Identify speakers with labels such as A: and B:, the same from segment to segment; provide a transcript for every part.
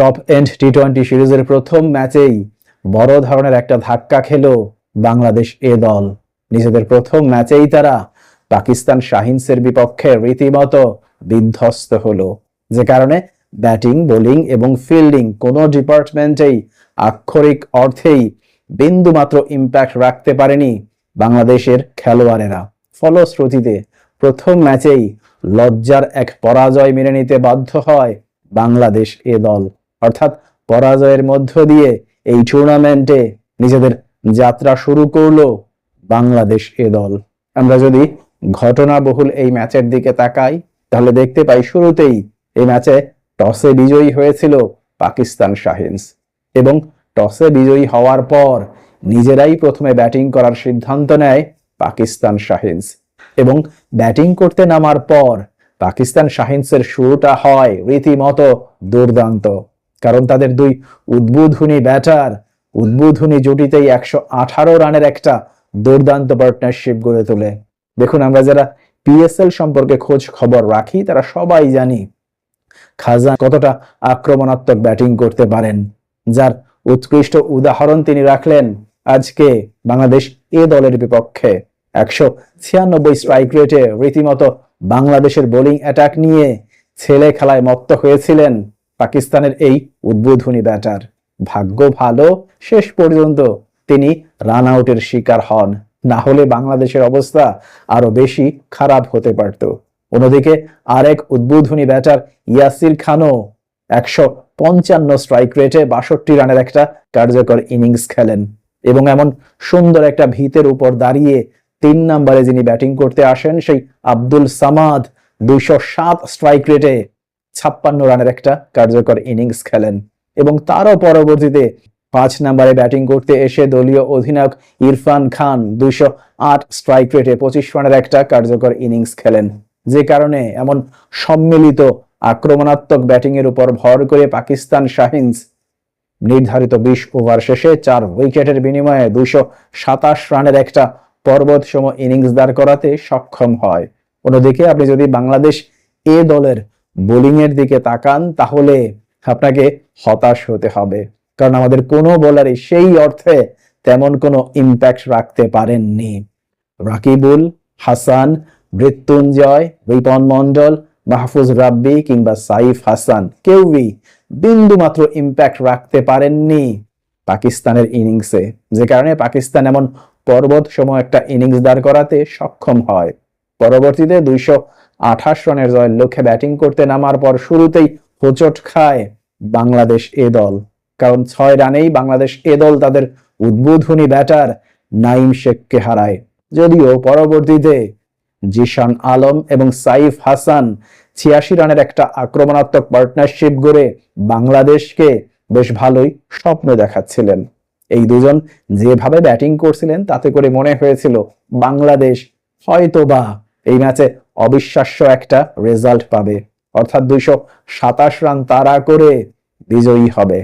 A: Top and T twenty সিরিজের প্রথম ম্যাচেই বড় ধরনের একটা ধাক্কা খেলো বাংলাদেশ এ দল। নিজেদের প্রথম ম্যাচেই তারা পাকিস্তান শাহিনসের বিপক্ষে রীতিমতো বিধ্বস্ত হলো। যে কারণে ব্যাটিং, বোলিং এবং ফিল্ডিং কোনো ডিপার্টমেন্টেই আক্ষরিক অর্থেই বিন্দুমাত্র ইম্প্যাক্ট রাখতে পারেনি বাংলাদেশের খেলোয়াড়েরা। ফলশ্রুতিতে প্রথম ম্যাচেই লজ্জার এক পরাজয় মেনে নিতে বাধ্য হয় বাংলাদেশ এ দল। অর্থাৎ পরাজয়ের মধ্য দিয়ে এই টুর্নামেন্টে নিজেদের যাত্রা শুরু করল বাংলাদেশ এ দল। আমরা যদি ঘটনাবহুল এই ম্যাচের দিকে তাকাই, তাহলে দেখতে পাই শুরুতেই এই ম্যাচে টসে বিজয়ী হয়েছিল পাকিস্তান শাহিনস। এবং টসে বিজয়ী হওয়ার পর নিজেরাই প্রথমে ব্যাটিং করার সিদ্ধান্ত নেয় পাকিস্তান শাহিনস। এবং ব্যাটিং করতে নামার পর পাকিস্তান শাহিনসের শুরুটা হয় রীতিমতো দুর্দান্ত। কারণ তাদের দুই উদ্বোধনী ব্যাটার উদ্বোধনী জুটিতেই একশো আঠারো রানের একটা দুর্দান্ত পার্টনারশিপ গড়ে তোলে। দেখুন, আমরা যারা পিএসএল সম্পর্কে খোঁজ খবর রাখি, তারা সবাই জানি খাজা কতটা আক্রমণাত্মক ব্যাটিং করতে পারেন। যার উৎকৃষ্ট উদাহরণ তিনি রাখলেন আজকে বাংলাদেশ এ দলের বিপক্ষে। একশো ছিয়ানব্বই স্ট্রাইক রেটে রীতিমতো বাংলাদেশের বোলিং অ্যাটাক নিয়ে ছেলে খেলায় মত্ত হয়েছিলেন পাকিস্তানের এই উদ্বোধনী ব্যাটার। ভাগ্য ভালো, শেষ পর্যন্ত তিনি রান আউটের শিকার হন। না হলে বাংলাদেশের অবস্থা আরও বেশি খারাপ হতে পারত। অন্যদিকে আরেক উদ্বোধনী ব্যাটার ইয়াসির খানও একশো পঞ্চান্ন স্ট্রাইক রেটে বাষট্টি রানের একটা কার্যকর ইনিংস খেলেন। এবং এমন সুন্দর একটা ভিতের উপর দাঁড়িয়ে তিন নম্বরে যিনি ব্যাটিং করতে আসেন, সেই আব্দুল সামাদ দুইশো সাত স্ট্রাইক রেটে ছাপ্পান্ন রানের একটা কার্যকর ইনিংস খেলেন এবং তারও পরবর্তীতে পাঁচ নম্বরে ব্যাটিং করতে এসে দলীয় অধিনায়ক ইরফান খান দুইশো আট স্ট্রাইক রেটে পঁচিশ রানের একটা কার্যকর ইনিংস খেলেন। যে কারণে এমন সম্মিলিত আক্রমণাত্মক ব্যাটিং এর উপর ভর করে পাকিস্তান শাহিনস নির্ধারিত বিশ ওভার শেষে চার উইকেটের বিনিময়ে দুইশো সাতাশ রানের একটা পর্বতসম ইনিংস দাঁড় করাতে সক্ষম হয়। অন্যদিকে আপনি যদি বাংলাদেশ এ দলের বোলিং এর দিকে তাকান, তাহলে আপনাকে হতাশ হতে হবে। কারণ আমাদের কোনো বোলারই সেই অর্থে তেমন কোনো ইম্প্যাক্ট রাখতে পারেননি। রাকিবুল, হাসান, মৃত্যুঞ্জয়, রিপন মন্ডল মাহফুজ রাব্বি কিংবা সাইফ হাসান কেউই বিন্দু মাত্র ইম্প্যাক্ট রাখতে পারেননি পাকিস্তানের ইনিংসে যে কারণে পাকিস্তান এমন পর্বত সম একটা ইনিংস দাঁড় করাতে সক্ষম হয়। পরবর্তীতে দুইশো আঠাশ রানের জয়ের লক্ষ্যে ব্যাটিং করতে নামার পর শুরুতেই হোঁচট খায় বাংলাদেশ এ দল। কারণ ছয় রানেই বাংলাদেশ এ দল তাদের উদ্বোধনী ব্যাটার নাইম শেখকে হারায়। যদিও পরবর্তীতে জিশান আলম এবং সাইফ হাসান ছিয়াশি রানের একটা আক্রমণাত্মক পার্টনারশিপ গড়ে বাংলাদেশকে বেশ ভালোই স্বপ্ন দেখাচ্ছিলেন। এই দুজন যেভাবে ব্যাটিং করছিলেন, তাতে করে মনে হয়েছিল বাংলাদেশ হয়তোবা এই ম্যাচে অবিশ্বাস্য একটা রেজাল্ট পাবে। অর্থাৎ দুইশো সাতাশ রান তাড়া করে বিজয়ী হবে।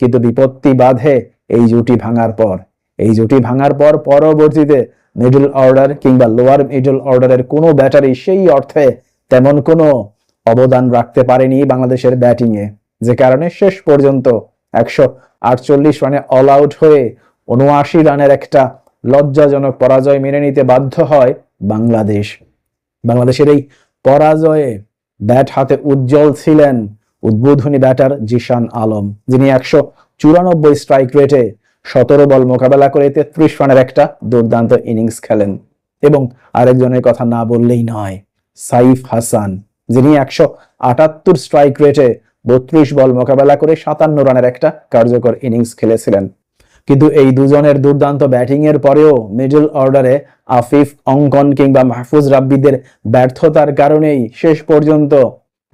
A: কিন্তু বিপত্তি বাধে এই জুটি ভাঙার পর। এই জুটি ভাঙার পর পরবর্তীতে মিডল অর্ডার কিংবা লোয়ার মিডল অর্ডারের কোনো ব্যাটারি সেই অর্থে তেমন কোনো অবদান রাখতে পারেনি বাংলাদেশের ব্যাটিংয়ে যে কারণে শেষ পর্যন্ত একশো আটচল্লিশ রানে অল আউট হয়ে উনআশি রানের একটা লজ্জাজনক পরাজয় মেনে নিতে বাধ্য হয় বাংলাদেশ। বাংলাদেশের এই পরাজয়ে ব্যাট হাতে উজ্জ্বল ছিলেন উদ্বোধনী ব্যাটার জিশান আলম, যিনি একশো চুরানব্বই স্ট্রাইক রেটে সতেরো বল মোকাবেলা করে তেত্রিশ রানের একটা দুর্দান্ত ইনিংস খেলেন। এবং আরেকজনের কথা না বললেই নয়, সাইফ হাসান, যিনি একশো আটাত্তর স্ট্রাইক রেটে বত্রিশ বল মোকাবেলা করে সাতান্ন রানের একটা কার্যকর ইনিংস খেলেছিলেন। কিন্তু এই দুজনের দুর্দান্ত ব্যাটিং এর পরেও মিডল অর্ডারে আফিফ, অঙ্কন কিংবা মাহফুজ রাব্বিদের ব্যর্থতার কারণেই শেষ পর্যন্ত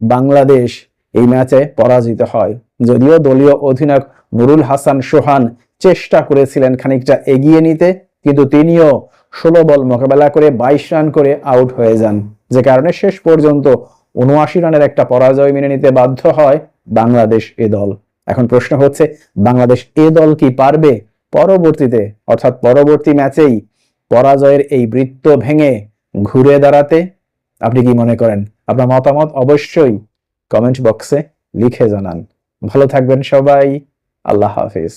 A: বাংলাদেশ এই ম্যাচে পরাজিত হয়। যদিও দলীয় অধিনায়ক নুরুল হাসান সোহান চেষ্টা করেছিলেন খানিকটা এগিয়ে নিতে, কিন্তু তিনিও ষোলো বল মোকাবেলা করে বাইশ রান করে আউট হয়ে যান। যে কারণে শেষ পর্যন্ত উনআশি রানের একটা পরাজয় মেনে নিতে বাধ্য হয় বাংলাদেশ এ দল। এখন প্রশ্ন হচ্ছে, বাংলাদেশ এ দল কি পারবে পরবর্তীতে? অর্থাৎ পরবর্তী ম্যাচেই পরাজয়ের এই বৃত্ত ভেঙে ঘুরে দাঁড়াতে আপনি কি মনে করেন? আপনার মতামত অবশ্যই কমেন্ট বক্সে লিখে জানান। ভালো থাকবেন সবাই, আল্লাহ হাফিজ।